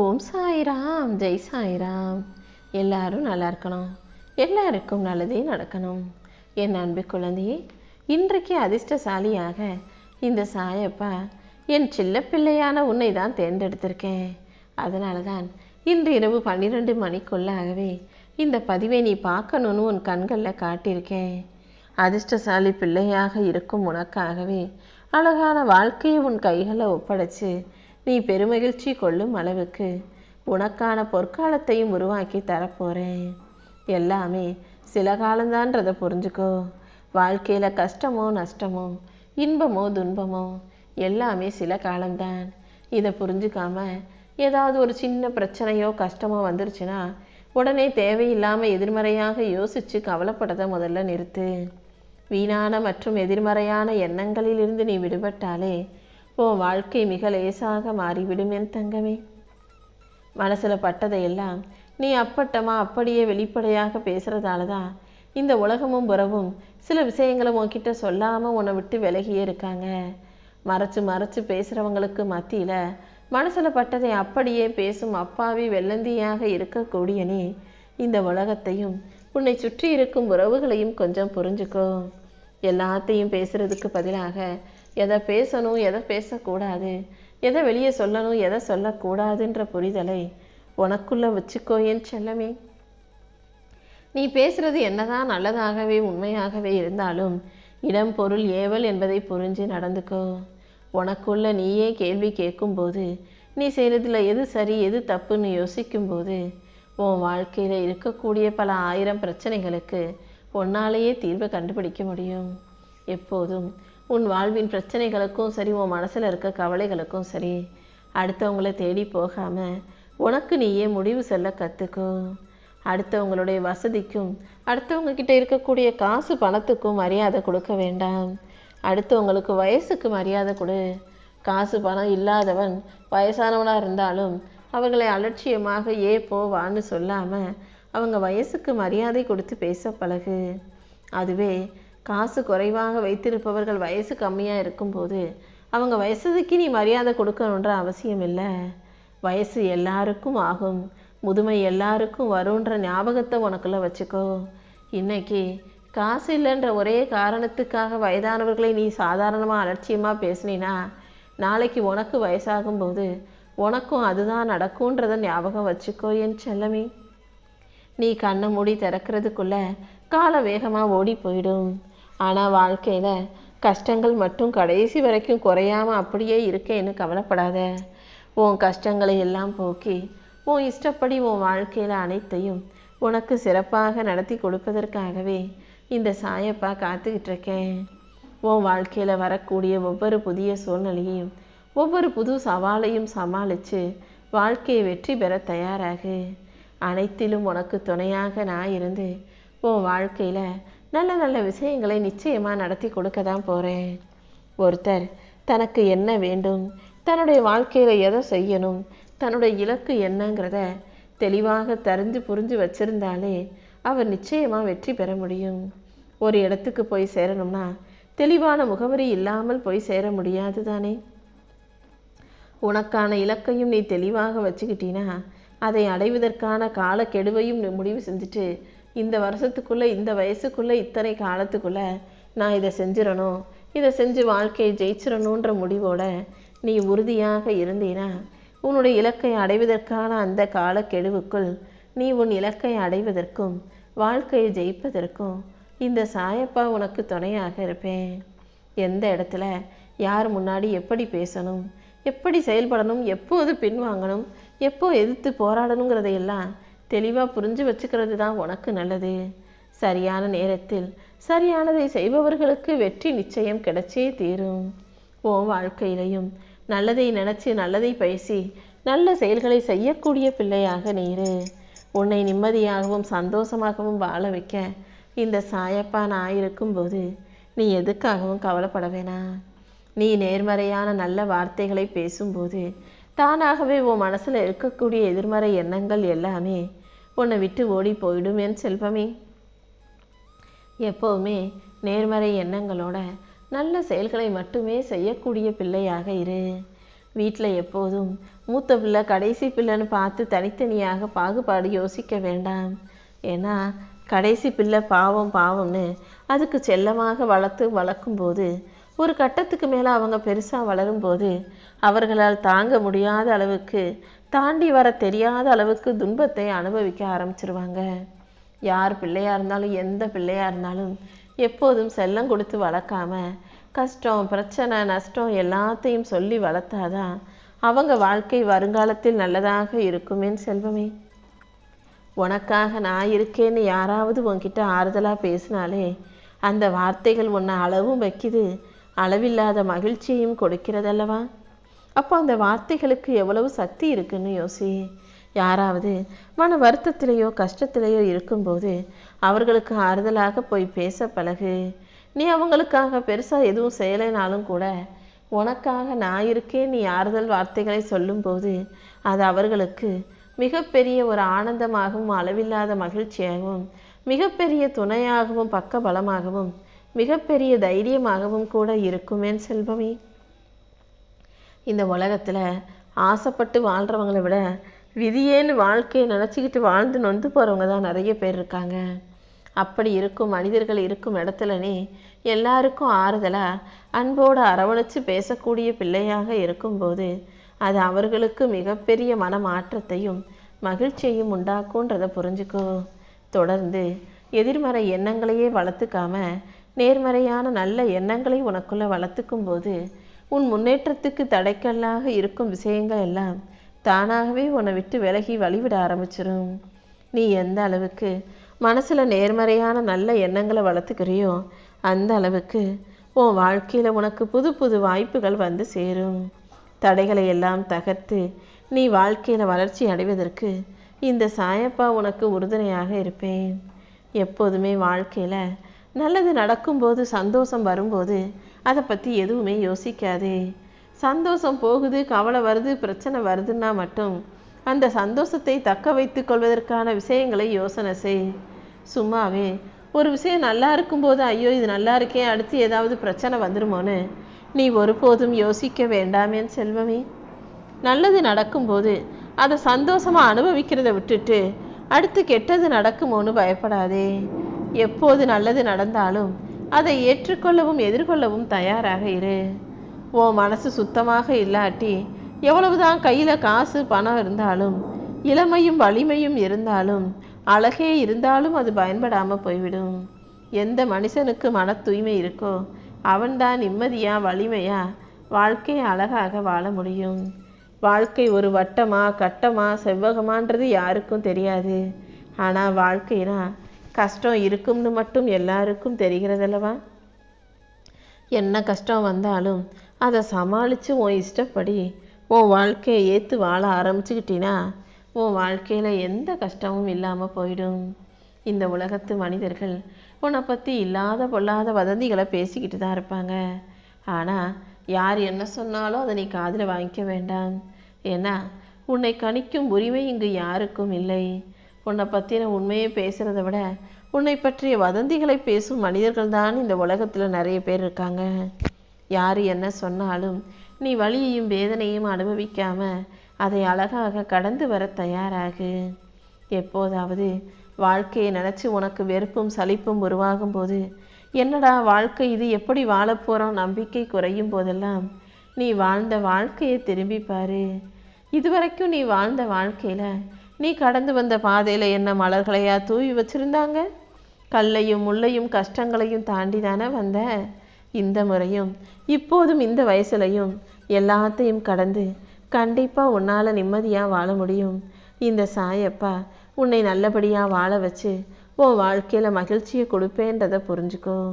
ஓம் சாய்ராம் ஜெய் சாய்ராம். எல்லாரும் நல்லா இருக்கணும். எல்லாருக்கும் நல்லதே நடக்கணும். என் அன்பு குழந்தையே இன்றைக்கு அதிர்ஷ்டசாலியாக இந்த சாயப்பா என் சின்ன பிள்ளையான உன்னை தான் தேர்ந்தெடுத்திருக்கேன். அதனால தான் இன்று இரவு பன்னிரெண்டு மணிக்குள்ளாகவே இந்த பதிவை நீ பார்க்கணும்னு உன் கண்களில் காட்டியிருக்கேன். அதிர்ஷ்டசாலி பிள்ளையாக இருக்கும் உனக்காகவே அழகான வாழ்க்கையை உன் கைகளை ஒப்படைச்சு நீ பெருமகிழ்ச்சி கொள்ளும் அளவுக்கு உனக்கான பொற்காலத்தையும் உருவாக்கி தரப்போகிறேன் எல்லாமே சில காலந்தான்றதை புரிஞ்சுக்கோ. வாழ்க்கையில் கஷ்டமோ நஷ்டமோ இன்பமோ துன்பமோ எல்லாமே சில காலம்தான். இதை புரிஞ்சுக்காம ஏதாவது ஒரு சின்ன பிரச்சனையோ கஷ்டமோ வந்துருச்சுன்னா உடனே தேவையில்லாமல் எதிர்மறையாக யோசித்து கவலைப்படதை முதல்ல நிறுத்து. வீணான மற்றும் எதிர்மறையான எண்ணங்களிலிருந்து நீ விடுபட்டாலே உன் வாழ்க்கை மிக லேசாக மாறிவிடும் என் தங்கமே. மனசில் பட்டதையெல்லாம் நீ அப்பட்டமா அப்படியே வெளிப்படையாக பேசுகிறதால தான் இந்த உலகமும் புறவும் சில விஷயங்களை உன்கிட்ட சொல்லாமல் உன்னை விட்டு விலகியே இருக்காங்க. மறைச்சு மறைச்சு பேசுகிறவங்களுக்கு மத்தியில் மனசில் பட்டதை அப்படியே பேசும் அப்பாவி வெள்ளந்தியாக இருக்கக்கூடிய நீ இந்த உலகத்தையும் உன்னை சுற்றி இருக்கும் உறவுகளையும் கொஞ்சம் புரிஞ்சுக்கோ. எல்லாத்தையும் பேசுறதுக்கு பதிலாக எதை பேசணும் எதை பேசக்கூடாது எதை வெளியே சொல்லணும் எதை சொல்லக்கூடாதுன்ற புரிதலை உனக்குள்ளே வச்சுக்கோ என் செல்லமே? நீ பேசுறது என்னதான் நல்லதாகவே உண்மையாகவே இருந்தாலும் இடம் பொருள் ஏவல் என்பதை புரிஞ்சு நடந்துக்கோ. உனக்குள்ள நீயே கேள்வி கேட்கும்போது நீ செய்கிறதுல எது சரி எது தப்புன்னு யோசிக்கும்போது உன் வாழ்க்கையில் இருக்கக்கூடிய பல ஆயிரம் பிரச்சனைகளுக்கு உன்னாலேயே தீர்வை கண்டுபிடிக்க முடியும். எப்போதும் உன் வாழ்வின் பிரச்சனைகளுக்கும் சரி உன் மனசில் இருக்க கவலைகளுக்கும் சரி அடுத்தவங்களை தேடி போகாமல் உனக்கு நீயே முடிவு செல்ல கற்றுக்கோ அடுத்தவங்களுடைய வசதிக்கும் அடுத்தவங்க கிட்ட இருக்கக்கூடிய காசு பணத்துக்கும் மரியாதை கொடுக்க வேண்டாம். அடுத்தவங்களுக்கு வயசுக்கு மரியாதை கொடு. காசு பணம் இல்லாதவன் வயசானவனாக இருந்தாலும் அவர்களை அலட்சியமாக ஏ போவான்னு சொல்லாமல் அவங்க வயசுக்கு மரியாதை கொடுத்து பேச பழகு. அதுவே காசு குறைவாக வைத்திருப்பவர்கள் வயசு கம்மியாக இருக்கும்போது அவங்க வயசுக்கு நீ மரியாதை கொடுக்கணுன்ற அவசியம் இல்லை. வயசு எல்லாருக்கும் ஆகும். முதுமை எல்லாருக்கும் வரும்ன்ற ஞாபகத்தை உனக்குள்ளே வச்சுக்கோ. இன்னைக்கு காசு இல்லைன்ற ஒரே காரணத்துக்காக வயதானவர்களை நீ சாதாரணமாக அலட்சியமாக பேசுனீனா நாளைக்கு உனக்கு வயசாகும்போது உனக்கும் அதுதான் நடக்கும்ன்றத ஞாபகம் வச்சுக்கோ என் செல்லமே. நீ கண்ணை மூடி திறக்கிறதுக்குள்ள காலம் வேகமாக ஓடி போயிடும். ஆனால் வாழ்க்கையில் கஷ்டங்கள் மட்டும் கடைசி வரைக்கும் குறையாம அப்படியே இருக்கேன்னு கவலைப்படாத. உன் கஷ்டங்களை எல்லாம் போக்கி உன் இஷ்டப்படி உன் வாழ்க்கையில் அனைத்தையும் உனக்கு சிறப்பாக நடத்தி கொடுப்பதற்காகவே இந்த சாயப்பா காத்துக்கிட்டு இருக்கேன். உன் வாழ்க்கையில் வரக்கூடிய ஒவ்வொரு புதிய சூழ்நிலையையும் ஒவ்வொரு புது சவாலையும் சமாளித்து வாழ்க்கையை வெற்றி பெற தயாராகு. அனைத்திலும் உனக்கு துணையாக நான் இருந்து உன் வாழ்க்கையில் நல்ல நல்ல விஷயங்களை நிச்சயமாக நடத்தி கொடுக்க தான் போகிறேன் ஒருத்தர் தனக்கு என்ன வேண்டும் தன்னுடைய வாழ்க்கையில் எதை செய்யணும் தன்னுடைய இலக்கு என்னங்கிறத தெளிவாக தெரிஞ்சு புரிஞ்சு வச்சிருந்தாலே அவர் நிச்சயமாக வெற்றி பெற முடியும். ஒரு இடத்துக்கு போய் சேரணும்னா தெளிவான முகவரி இல்லாமல் போய் சேர முடியாது தானே உனக்கான இலக்கையும் நீ தெளிவாக வச்சுக்கிட்டீன்னா அதை அடைவதற்கான காலக்கெடுவையும் முடிவு செஞ்சுட்டு இந்த வருஷத்துக்குள்ளே இந்த வயசுக்குள்ளே இத்தனை காலத்துக்குள்ளே நான் இதை செஞ்சிடணும். இதை செஞ்சு வாழ்க்கையை ஜெயிச்சிடணுன்ற முடிவோட நீ உறுதியாக இருந்தீனா உன்னுடைய இலக்கை அடைவதற்கான அந்த காலக்கெடுவுக்குள் நீ உன் இலக்கை அடைவதற்கும் வாழ்க்கையை ஜெயிப்பதற்கும் இந்த சாயப்பா உனக்கு துணையாக இருப்பேன். எந்த இடத்துல? யார் முன்னாடி எப்படி பேசணும்? எப்படி செயல்படணும்? எப்போது பின்வாங்கணும்? எப்போ எதிர்த்து போராடணுங்கிறதையெல்லாம் தெளிவாக புரிஞ்சு வச்சுக்கிறது தான் உனக்கு நல்லது. சரியான நேரத்தில் சரியானதை செய்பவர்களுக்கு வெற்றி நிச்சயம் கிடைச்சே தீரும். உன் வாழ்க்கையிலையும் நல்லதை நினச்சி நல்லதை பேசி நல்ல செயல்களை செய்யக்கூடிய பிள்ளையாக நீரு. உன்னை நிம்மதியாகவும் சந்தோஷமாகவும் வாழ வைக்க இந்த சாயப்பா நான் இருக்கும்போது நீ எதுக்காகவும் கவலைப்பட வேணாம் நீ நேர்மறையான நல்ல வார்த்தைகளை பேசும்போது தானாகவே உன் மனசில் இருக்கக்கூடிய எதிர்மறை எண்ணங்கள் எல்லாமே உன்னை விட்டு ஓடி போயிடும் என் செல்வமே. எப்போவுமே நேர்மறை எண்ணங்களோட நல்ல செயல்களை மட்டுமே செய்யக்கூடிய பிள்ளையாக இரு. வீட்டில் எப்போதும் மூத்த பிள்ளை கடைசி பிள்ளைன்னு பார்த்து தனித்தனியாக பாகுபாடு யோசிக்க வேண்டாம். ஏன்னா கடைசி பிள்ளை பாவம் பாவம்னு அதுக்கு செல்லமாக வளர்த்து வளர்க்கும்போது ஒரு கட்டத்துக்கு மேலே அவங்க பெருசாக வளரும்போது அவர்களால் தாங்க முடியாத அளவுக்கு தாண்டி வர தெரியாத அளவுக்கு துன்பத்தை அனுபவிக்க ஆரம்பிச்சிருவாங்க. யார் பிள்ளையாக இருந்தாலும் எந்த பிள்ளையாக இருந்தாலும் எப்போதும் செல்லம் கொடுத்து வளர்க்காம கஷ்டம் பிரச்சனை நஷ்டம் எல்லாத்தையும் சொல்லி வளர்த்தாதான் அவங்க வாழ்க்கை வருங்காலத்தில் நல்லதாக இருக்குமேன் செல்வமே. உனக்காக நான் இருக்கேன்னு யாராவது உன்கிட்ட ஆறுதலாக பேசினாலே அந்த வார்த்தைகள் உன்னை அளவும் வைக்குது. அளவில்லாத மகிழ்ச்சியையும் கொடுக்கிறதல்லவா? அப்போ அந்த வார்த்தைகளுக்கு எவ்வளவு சக்தி இருக்குன்னு யோசி. யாராவது மன வருத்தத்திலேயோ கஷ்டத்திலேயோ இருக்கும்போது அவர்களுக்கு ஆறுதலாக போய் பேச பழகு. நீ அவங்களுக்காக பெருசாக எதுவும் செய்யலைனாலும் கூட உனக்காக நான் இருக்கேன் நீ ஆறுதல் வார்த்தைகளை சொல்லும்போது அது அவர்களுக்கு மிகப்பெரிய ஒரு ஆனந்தமாகவும் அளவில்லாத மகிழ்ச்சியாகவும் மிகப்பெரிய துணையாகவும் பக்க பலமாகவும் மிகப்பெரிய தைரியமாகவும் கூட இருக்குமேன் செல்வமே. இந்த உலகத்தில் ஆசைப்பட்டு வாழ்கிறவங்கள விட விதியேன்னு வாழ்க்கையை நினச்சிக்கிட்டு வாழ்ந்து நொந்து போகிறவங்க தான் நிறைய பேர் இருக்காங்க. அப்படி இருக்கும் மனிதர்கள் இருக்கும் இடத்துலனே எல்லாருக்கும் ஆறுதலாக அன்போடு அரவணைச்சு பேசக்கூடிய பிள்ளையாக இருக்கும்போது அது அவர்களுக்கு மிகப்பெரிய மன மாற்றத்தையும் மகிழ்ச்சியையும் உண்டாக்குன்றதை புரிஞ்சுக்கோ. தொடர்ந்து எதிர்மறை எண்ணங்களையே வளர்த்துக்காம நேர்மறையான நல்ல எண்ணங்களை உனக்குள்ளே வளர்த்துக்கும் போது உன் முன்னேற்றத்துக்கு தடைக்கல்லாக இருக்கும் விஷயங்கள் எல்லாம் தானாகவே உன்னை விட்டு விலகி வழிவிட ஆரம்பிச்சிடும் நீ எந்த அளவுக்கு மனசில் நேர்மறையான நல்ல எண்ணங்களை வளர்த்துக்கிறியோ அந்த அளவுக்கு உன் வாழ்க்கையில் உனக்கு புது புது வாய்ப்புகள் வந்து சேரும். தடைகளை எல்லாம் தகர்த்து நீ வாழ்க்கையில் வளர்ச்சி அடைவதற்கு இந்த சாயப்பா உனக்கு உறுதுணையாக இருப்பேன். எப்போதுமே வாழ்க்கையில் நல்லது நடக்கும்போது சந்தோஷம் வரும்போது அதை பற்றி எதுவுமே யோசிக்காதே. சந்தோஷம் போகுது கவலை வருது பிரச்சனை வருதுன்னா மட்டும் அந்த சந்தோஷத்தை தக்க வைத்து கொள்வதற்கான விஷயங்களை யோசனை செய். சும்மாவே ஒரு விஷயம் நல்லா இருக்கும்போது ஐயோ இது நல்லா இருக்கே அடுத்து ஏதாவது பிரச்சனை வந்துருமோன்னு நீ ஒருபோதும் யோசிக்க வேண்டாமே செல்வமே. நல்லது நடக்கும்போது அதை சந்தோஷமாக அனுபவிக்கிறத விட்டுட்டு அடுத்து கெட்டது நடக்குமோன்னு பயப்படாதே. எப்போது நல்லது நடந்தாலும் அதை ஏற்றுக்கொள்ளவும் எதிர்கொள்ளவும் தயாராக இரு. உன் மனசு சுத்தமாக இல்லாட்டி எவ்வளவுதான் கையில் காசு பணம் இருந்தாலும் இளமையும் வலிமையும் இருந்தாலும் அழகே இருந்தாலும் அது பயன்படாமல் போய்விடும். எந்த மனுஷனுக்கு மன தூய்மை இருக்கோ அவன்தான் நிம்மதியா வலிமையா வாழ்க்கையை அழகாக வாழ முடியும். வாழ்க்கை ஒரு வட்டமா கட்டமா செவ்வகமான்றது யாருக்கும் தெரியாது. ஆனால் வாழ்க்கைனா கஷ்டம் இருக்கும்னு மட்டும் எல்லாருக்கும் தெரிகிறதல்லவா? என்ன கஷ்டம் வந்தாலும் அதை சமாளித்து உன் இஷ்டப்படி உன் வாழ்க்கையை ஏற்று வாழ ஆரம்பிச்சுக்கிட்டினா உன் வாழ்க்கையில் எந்த கஷ்டமும் இல்லாமல் போயிடும். இந்த உலகத்து மனிதர்கள் உன்னை பற்றி இல்லாத பொல்லாத வதந்திகளை பேசிக்கிட்டு தான் இருப்பாங்க. ஆனால் யார் என்ன சொன்னாலும் அதை நீ காதில் வாங்கிக்க வேண்டாம். ஏன்னா உன்னை கணிக்கும் உரிமை இங்கு யாருக்கும் இல்லை. உன்னை பற்றின உண்மையை பேசுகிறத விட உன்னை பற்றிய வதந்திகளை பேசும் மனிதர்கள் தான் இந்த உலகத்தில் நிறைய பேர் இருக்காங்க. யார் என்ன சொன்னாலும் நீ வலியையும் வேதனையும் அனுபவிக்காம அதை அழகாக கடந்து வர தயாராகு. எப்போதாவது வாழ்க்கையை நினச்சி உனக்கு வெறுப்பும் சலிப்பும் உருவாகும் போது என்னடா வாழ்க்கை இது எப்படி வாழப்போகிறோம் நம்பிக்கை குறையும் போதெல்லாம் நீ வாழ்ந்த வாழ்க்கையை திரும்பி பாரு. இதுவரைக்கும் நீ வாழ்ந்த வாழ்க்கையில் நீ கடந்து வந்த பாதையில் என்ன மலர்களையா தூவி வச்சிருந்தாங்க? கல்லையும் முள்ளையும் கஷ்டங்களையும் தாண்டி தானே வந்த? இந்த முறையும் இப்போதும் இந்த வயசுலையும் எல்லாத்தையும் கடந்து கண்டிப்பாக உன்னால் நிம்மதியாக வாழ முடியும். இந்த சாயப்பா உன்னை நல்லபடியாக வாழ வச்சு உன் வாழ்க்கையில் மகிழ்ச்சியை கொடுப்பேன்றதை புரிஞ்சுக்கோ.